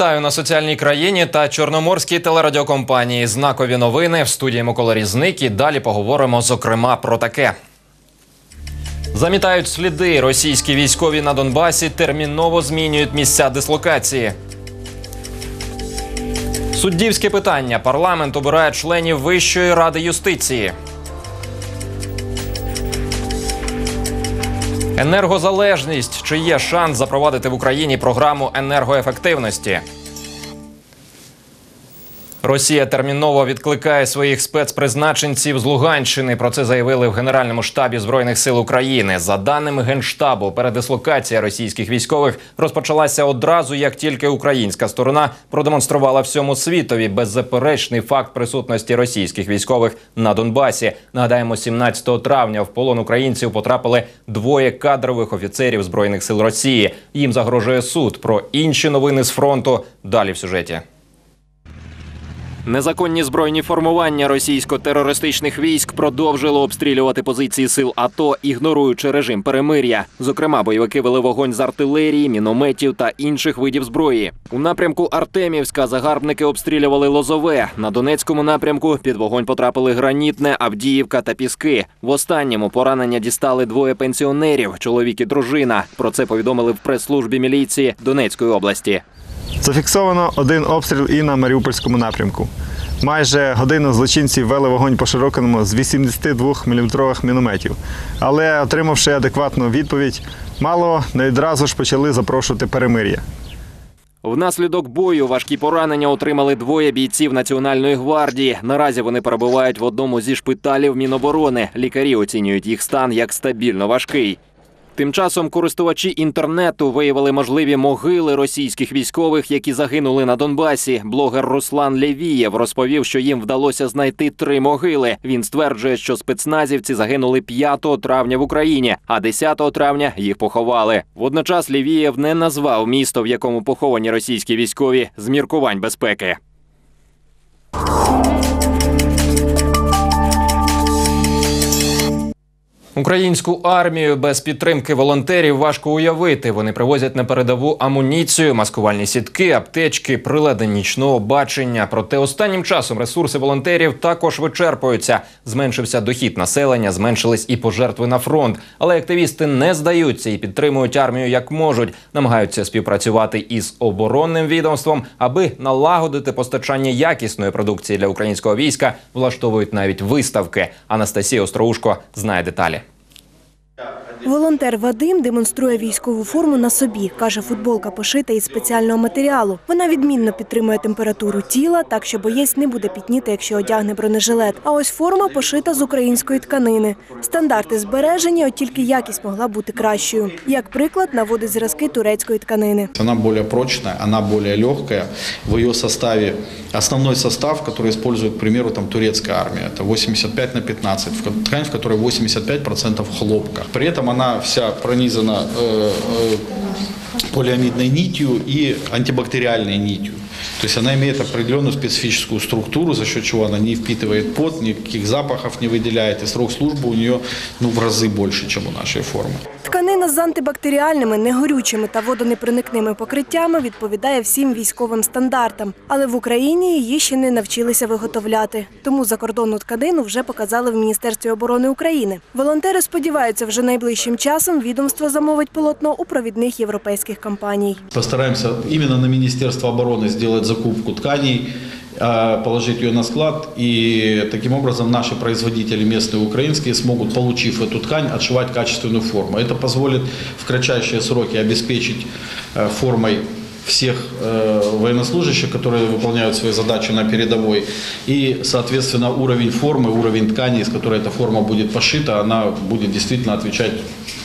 Вітаю на соціальній країні та чорноморській телерадіокомпанії. Знакові новини в студії Микола Різник. І далі поговоримо зокрема про таке. Замітають сліди. Російські військові на Донбасі терміново змінюють місця дислокації. Суддівське питання. Парламент обирає членів Вищої ради юстиції. Енергозалежність. Чи є шанс запровадити в Україні програму енергоефективності? Росія терміново відкликає своїх спецпризначенців з Луганщини. Про це заявили в Генеральному штабі Збройних сил України. За даними генштабу, передислокація російських військових розпочалася одразу, як тільки українська сторона продемонструвала всьому світові беззаперечний факт присутності російських військових на Донбасі. Нагадаємо, 17 травня в полон українців потрапили двоє кадрових офіцерів збройних сил Росії. Їм загрожує суд. Про інші новини з фронту далі в сюжеті. Незаконні збройні формування російсько-терористичних військ продовжили обстрілювати позиції сил АТО, ігноруючи режим перемир'я. Зокрема, бойовики вели вогонь з артилерії, мінометів та інших видів зброї. У напрямку Артемівська загарбники обстрілювали Лозове. На Донецькому напрямку під вогонь потрапили Гранітне, Авдіївка та Піски. В останньому поранення дістали двоє пенсіонерів чоловік і дружина. Про це повідомили в прес-службі міліції Донецької області. Зафіксовано один обстріл і на Маріупольському напрямку. Майже годину злочинці вели вогонь по Широкиному з 82 мм мінометів. Але, отримавши адекватну відповідь, мало не відразу ж почали запрошувати перемир'я. Внаслідок бою важкі поранення отримали двоє бійців Національної гвардії. Наразі вони перебувають в одному зі шпиталів Міноборони. Лікарі оцінюють їх стан як стабільно важкий. Тим часом користувачі інтернету виявили можливі могили російських військових, які загинули на Донбасі. Блогер Руслан Лєвієв розповів, що їм вдалося знайти три могили. Він стверджує, що спецназівці загинули 5 травня в Україні, а 10 травня їх поховали. Водночас Лєвієв не назвав місто, в якому поховані російські військові, з міркувань безпеки. Українську армію без підтримки волонтерів важко уявити. Вони привозять на передову амуніцію, маскувальні сітки, аптечки, прилади нічного бачення. Проте останнім часом ресурси волонтерів також вичерпуються. Зменшився дохід населення, зменшились і пожертви на фронт. Але активісти не здаються і підтримують армію як можуть. Намагаються співпрацювати із оборонним відомством, аби налагодити постачання якісної продукції для українського війська. Влаштовують навіть виставки. Анастасія Остроушко знає деталі. Yeah. Волонтер Вадим демонструє військову форму на собі. Каже, футболка пошита із спеціального матеріалу. Вона відмінно підтримує температуру тіла, так що боєць не буде пітніти, якщо одягне бронежилет. А ось форма пошита з української тканини. Стандарти збережені, от тільки якість могла бути кращою. Як приклад, наводить зразки турецької тканини. Она более прочная, она более легкая. В ее составе основной состав, который использует, к примеру, там турецкая армия, это 85 на 15, в ко- ткань, в которой 85% хлопка. При этом она вся пронизана э, э, полиамидной нитью и антибактериальной нитью. То есть она имеет определенную специфическую структуру, за счет чего она не впитывает пот, никаких запахов не выделяет, и срок службы у нее ну, в разы больше, чем у нашей формы. Тканина з антибактеріальними, негорючими та водонепроникними покриттями відповідає всім військовим стандартам. Але в Україні її ще не навчилися виготовляти. Тому закордонну тканину вже показали в Міністерстві оборони України. Волонтери сподіваються, вже найближчим часом відомство замовить полотно у провідних європейських компаній. Постараемся именно на Министерство обороны сделать закупку тканей, э, положить ее на склад, и таким образом наши производители местные украинские смогут, получив эту ткань, отшивать качественную форму. Это позволит в кратчайшие сроки обеспечить э, формой всех э, военнослужащих, которые выполняют свои задачи на передовой. И, соответственно, уровень формы, уровень ткани, из которой эта форма будет пошита, она будет действительно отвечать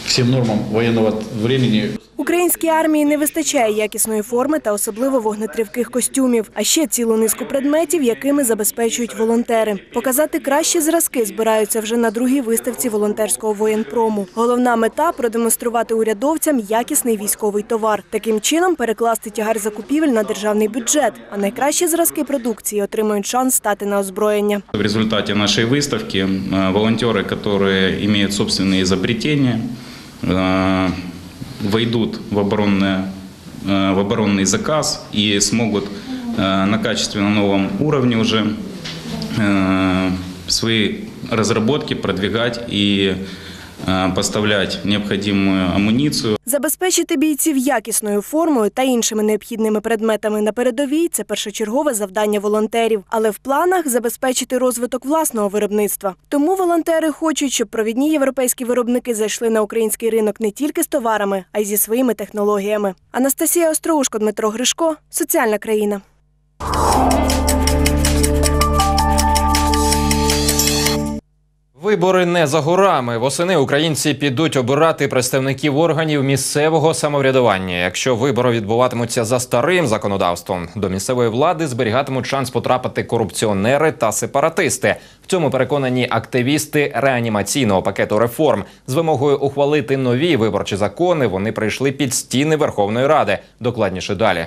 всем нормам военного времени. Українській армії не вистачає якісної форми та особливо вогнетривких костюмів, а ще цілу низку предметів, якими забезпечують волонтери. Показати кращі зразки збираються вже на другій виставці волонтерського воєнпрому. Головна мета продемонструвати урядовцям якісний військовий товар. Таким чином перекласти тягар закупівель на державний бюджет. А найкращі зразки продукції отримають шанс стати на озброєння. В результате нашей выставки э, волонтеры, которые имеют собственные изобретения, э, войдут в оборонное э, в оборонный заказ и смогут э, на качественно новом уровне уже э, свои разработки продвигать и э, поставлять необходимую амуницию. Забезпечити бійців якісною формою та іншими необхідними предметами на передовій це першочергове завдання волонтерів. Але в планах забезпечити розвиток власного виробництва. Тому волонтери хочуть, щоб провідні європейські виробники зайшли на український ринок не тільки з товарами, а й зі своїми технологіями. Анастасія Остроушко, Дмитро Гришко, соціальна країна. Вибори не за горами. Восени українці підуть обирати представників органів місцевого самоврядування. Якщо вибори відбуватимуться за старим законодавством, до місцевої влади зберігатимуть шанс потрапити корупціонери та сепаратисти. В цьому переконані активісти реанімаційного пакету реформ з вимогою ухвалити нові виборчі закони. Вони прийшли під стіни Верховної Ради. Докладніше далі.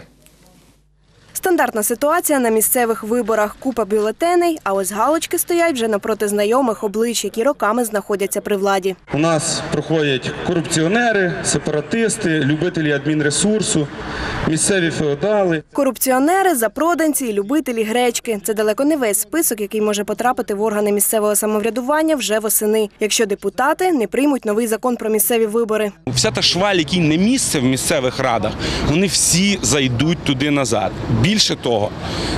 Стандартна ситуація на місцевих виборах. Купа бюлетеней, а ось галочки стоять вже напроти знайомих облич, які роками знаходяться при владі. У нас проходять корупціонери, сепаратисти, любителі адмінресурсу, місцеві феодали. Корупціонери, запроданці і любителі гречки. Це далеко не весь список, який може потрапити в органи місцевого самоврядування вже восени, якщо депутати не приймуть новий закон про місцеві вибори. Вся та шваль, який не місце в місцевих радах, вони всі зайдуть туди назад. Більше того,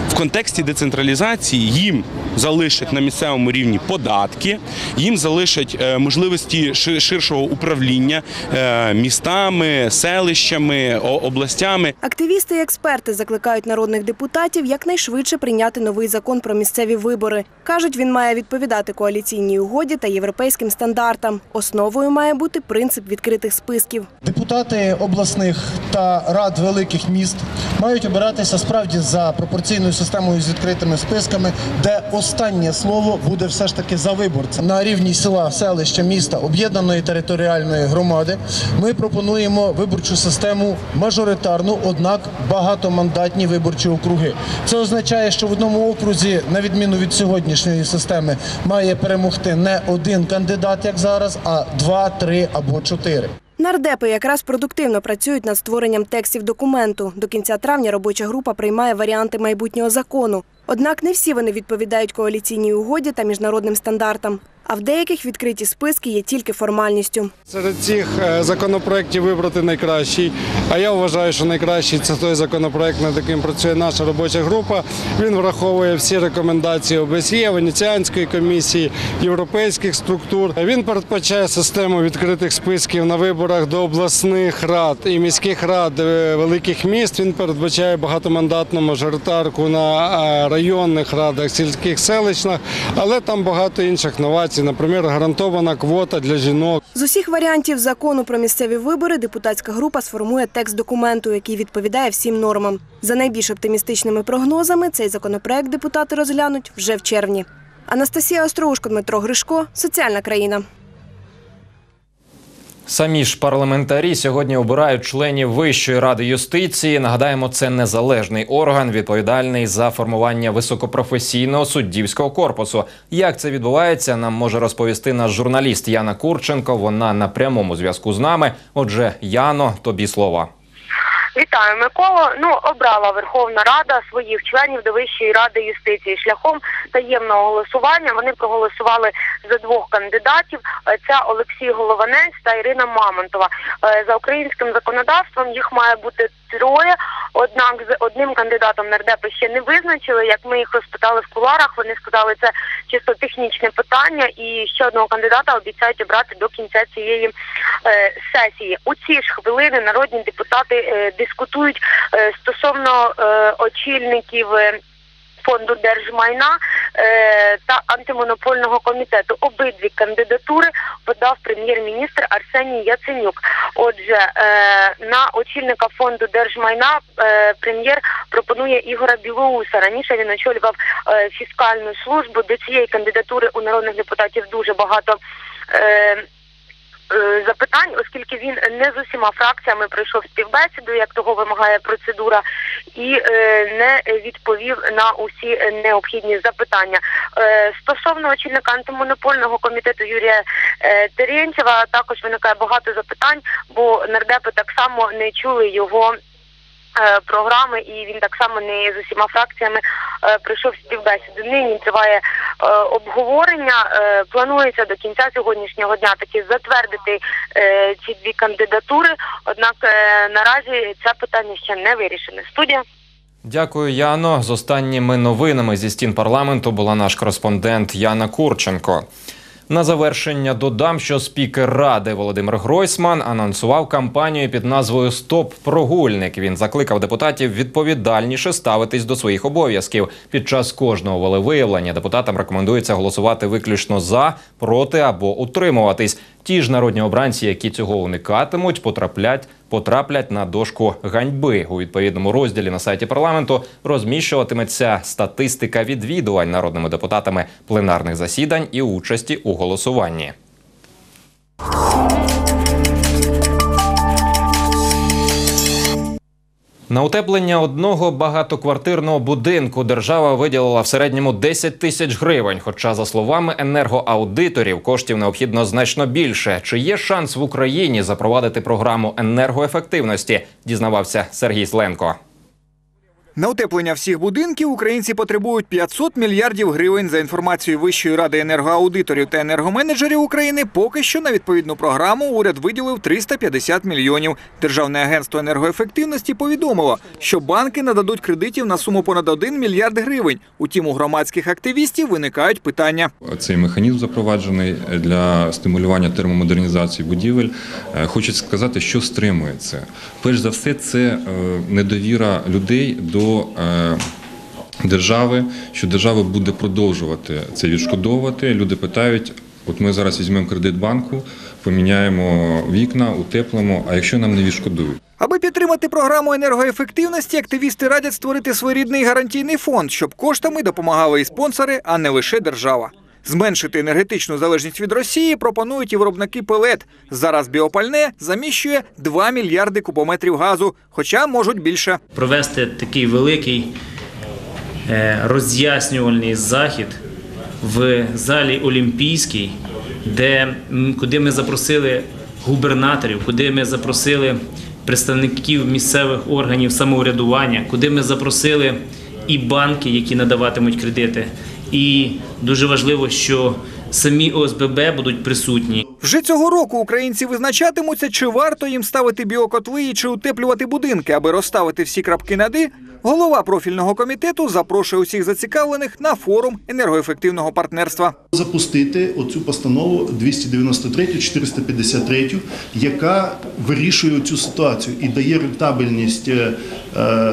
в контексті децентралізації їм залишать на місцевому рівні податки, їм залишать е, можливості ширшого управління е, містами, селищами, областями. Активісти і експерти закликають народних депутатів якнайшвидше прийняти новий закон про місцеві вибори. кажуть, він має відповідати коаліційній угоді та європейським стандартам. Основою має бути принцип відкритих списків. Депутати обласних та рад великих міст мають обиратися справді за пропорційною системою з відкритими списками, де останнє слово буде все ж таки за виборцем. На рівні села, селища, міста, об'єднаної територіальної громади ми пропонуємо виборчу систему мажоритарну, однак багатомандатні виборчі округи. Це означає, що в одному окрузі, на відміну від сьогоднішньої системи, має перемогти не один кандидат, як зараз, а два, три або чотири. Нардепи якраз продуктивно працюють над створенням текстів документу. До кінця травня робоча група приймає варіанти майбутнього закону. Однак не всі вони відповідають коаліційній угоді та міжнародним стандартам. А в деяких відкриті списки є тільки формальністю. Серед цих е, законопроєктів вибрати найкращий. А я вважаю, що найкращий це той законопроект, над яким працює наша робоча група. Він враховує всі рекомендації ОБСЄ, Венеціанської комісії, європейських структур. Він передбачає систему відкритих списків на виборах до обласних рад і міських рад е, великих міст. Він передбачає багатомандатну мажоритарку на е, районних радах, сільських селищних, але там багато інших новацій. Наприклад, гарантована квота для жінок. З усіх варіантів закону про місцеві вибори депутатська група сформує текст документу, який відповідає всім нормам. За найбільш оптимістичними прогнозами, цей законопроект депутати розглянуть вже в червні. Анастасія Остроушко, Дмитро Гришко, соціальна країна. Самі ж парламентарі сьогодні обирають членів Вищої ради юстиції. Нагадаємо, це незалежний орган, відповідальний за формування високопрофесійного суддівського корпусу. Як це відбувається, нам може розповісти наш журналіст Яна Курченко. Вона на прямому зв'язку з нами. Отже, Яно, тобі слово. Вітаю, Миколо. Ну обрала Верховна Рада своїх членів до Вищої ради юстиції шляхом таємного голосування. Вони проголосували за двох кандидатів. Е, Це Олексій Голованець та Ірина Мамонтова. Е, За українським законодавством їх має бути троє. Однак з одним кандидатом нардепи ще не визначили. Як ми їх розпитали в куларах, вони сказали, це чисто технічне питання, і ще одного кандидата обіцяють обрати до кінця цієї е, сесії. У ці ж хвилини народні депутати е, дискутують е, стосовно е, очільників. е, Фонду держмайна е, та антимонопольного комітету обидві кандидатури подав прем'єр-міністр Арсеній Яценюк. Отже, е, на очільника фонду держмайна е, прем'єр пропонує Ігора Білоуса. Раніше він очолював фіскальну службу. До цієї кандидатури у народних депутатів дуже багато. Запитань, оскільки він не з усіма фракціями пройшов співбесіду, як того вимагає процедура, і е, не відповів на усі необхідні запитання. Е, Стосовно очільника антимонопольного комітету Юрія е, Терентьєва також виникає багато запитань, бо нардепи так само не чули його. Е, програми, і він так само не з усіма фракціями е, пройшов співбесіду. Нині триває е, обговорення. Планується до кінця сьогоднішнього дня таки затвердити ці дві кандидатури. Однак наразі це питання ще не вирішене. Студія. Дякую, Яно. З останніми новинами зі стін парламенту була наш кореспондент Яна Курченко. На завершення додам, що спікер ради Володимир Гройсман анонсував кампанію під назвою Стоп прогульник. Він закликав депутатів відповідальніше ставитись до своїх обов'язків. Під час кожного волевиявлення депутатам рекомендується голосувати виключно за, проти або утримуватись. Ті ж народні обранці, які цього уникатимуть, потраплять потраплять на дошку ганьби. У відповідному розділі на сайті парламенту розміщуватиметься статистика відвідувань народними депутатами пленарних засідань і участі у голосуванні. На утеплення одного багатоквартирного будинку держава виділила в середньому 10 тисяч гривень. Хоча, за словами енергоаудиторів, коштів необхідно значно більше. Чи є шанс в Україні запровадити програму енергоефективності? Дізнавався Сергій Сленко. На утеплення всіх будинків українці потребують 500 мільярдів гривень. За інформацією Вищої ради енергоаудиторів та енергоменеджерів України, поки що на відповідну програму уряд виділив 350 мільйонів. Державне агентство енергоефективності повідомило, що банки нададуть кредитів на суму понад 1 мільярд гривень. Утім, у громадських активістів виникають питання. Цей механізм запроваджений для стимулювання термомодернізації будівель. Е, Хочу сказати, що стримує це. Перш за все, це е, недовіра людей до е, держави, що держава буде продовжувати це відшкодовувати. Люди питають: от ми зараз візьмемо кредит банку, поміняємо вікна, утеплимо. А якщо нам не відшкодують? Аби підтримати програму енергоефективності, активісти радять створити своєрідний гарантійний фонд, щоб коштами допомагали і спонсори, а не лише держава. Зменшити енергетичну залежність від Росії пропонують і виробники пелет. Зараз біопальне заміщує 2 мільярди кубометрів газу, хоча можуть більше. провести такий великий е, роз'яснювальний захід в залі Олімпійській, де, куди ми запросили губернаторів, куди ми запросили представників місцевих органів самоврядування, куди ми запросили і банки, які надаватимуть кредити. І дуже важливо, що самі ОСББ будуть присутні. Вже цього року українці визначатимуться, чи варто їм ставити біокотли і чи утеплювати будинки, аби розставити всі крапки над «і», Голова профільного комітету запрошує усіх зацікавлених на форум енергоефективного партнерства. запустити оцю постанову 293-453, яка вирішує цю ситуацію і дає рентабельність е, е,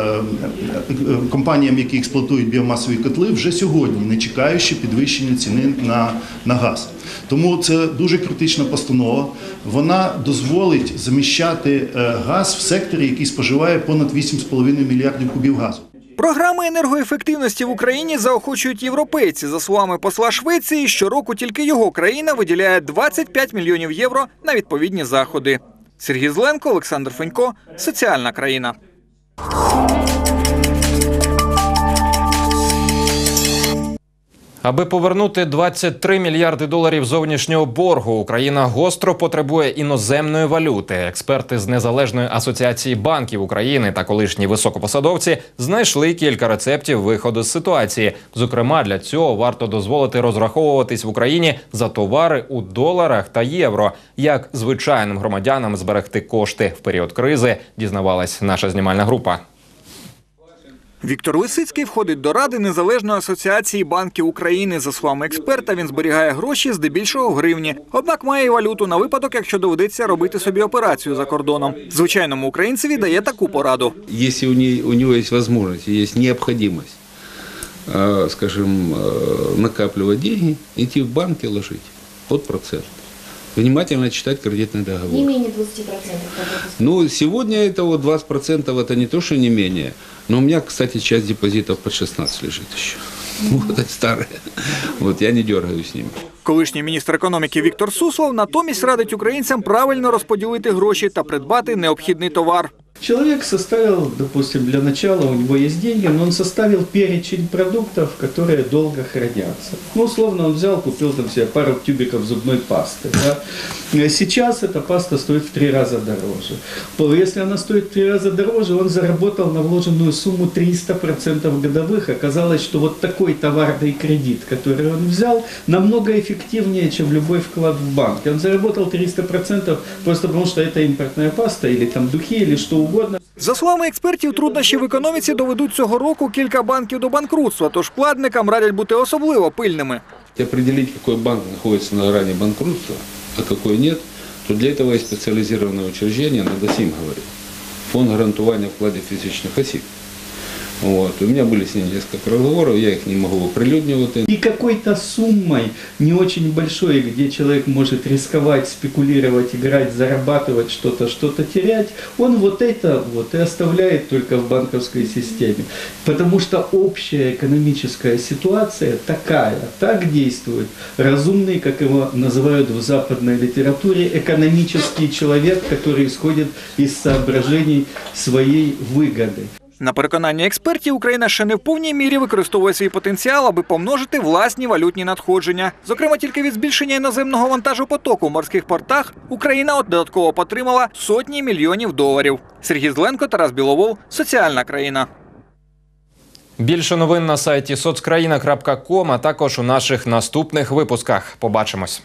компаніям, які експлуатують біомасові котли, вже сьогодні, не чекаючи підвищення ціни на, на газ. Тому це дуже критична постанова. Вона дозволить заміщати е, газ в секторі, який споживає понад 8,5 мільярдів кубів газу. Програми енергоефективності в Україні заохочують європейці. За словами посла Швеції, щороку тільки його країна виділяє 25 мільйонів євро на відповідні заходи. Сергій Зленко, Олександр Фенько, соціальна країна. Аби повернути 23 мільярди доларів зовнішнього боргу, Україна гостро потребує іноземної валюти. Експерти з незалежної асоціації банків України та колишні високопосадовці знайшли кілька рецептів виходу з ситуації. Зокрема, для цього варто дозволити розраховуватись в Україні за товари у доларах та євро. Як звичайним громадянам зберегти кошти в період кризи, дізнавалась наша знімальна група. Віктор Лисицький входить до ради Незалежної асоціації банків України. За словами експерта, він зберігає гроші здебільшого в гривні. Однак має і валюту на випадок, якщо доведеться робити собі операцію за кордоном. Звичайному українцеві дає таку пораду. если у, не- у него есть возможность, и есть необходимость, э, скажем, э, накапливать деньги, в банк и ложить под процент Внимательно читать кредитный договор. Не менее 20%. Ну, сегодня это вот 20% это не то, что не менее. Но у меня, кстати, часть депозитов под 16 лежит еще. Вот это старые. Вот я не дергаю с ними. Колишній міністр економіки Віктор Суслов натомість радить українцям правильно розподілити гроші та придбати необхідний товар. Человек составил, допустим, для начала у него есть деньги, но он составил перечень продуктов, которые долго хранятся. Ну, условно, он взял, купил там себе пару тюбиков зубной пасты. да. Э, Сейчас эта паста стоит в три раза дороже. Если она стоит в три раза дороже, он заработал на вложенную сумму 300% годовых. Оказалось, что вот такой товарный кредит, который он взял, намного эффективнее, чем любой вклад в банк. Он заработал 300% просто потому, что это импортная паста или там духи или что угодно. За словами експертів, труднощі в економіці доведуть цього року кілька банків до банкрутства, тож вкладникам радять бути особливо пильними. Определити, який банк знаходиться на грані банкрутства, а який ні, то для цього є спеціалізоване учреждення, треба всім говорити. Фонд гарантування вкладів фізичних осіб. Вот. У меня были с ним несколько разговоров, я их не могу оприлюднивать. И какой-то суммой, не очень большой, где человек может рисковать, спекулировать, играть, зарабатывать что-то, что-то терять, он вот это вот и оставляет только в банковской системе. Потому что общая экономическая ситуация такая, так действует разумный, как его называют в западной литературе, экономический человек, который исходит из соображений своей выгоды. На переконання експертів, Україна ще не в повній мірі використовує свій потенціал, аби помножити власні валютні надходження. Зокрема, тільки від збільшення іноземного вантажопотоку в морських портах Україна додатково потримала сотні мільйонів доларів. Сергій Зленко, Тарас Біловол, соціальна країна. Більше новин на сайті соцкраїна.ком, а також у наших наступних випусках. Побачимось.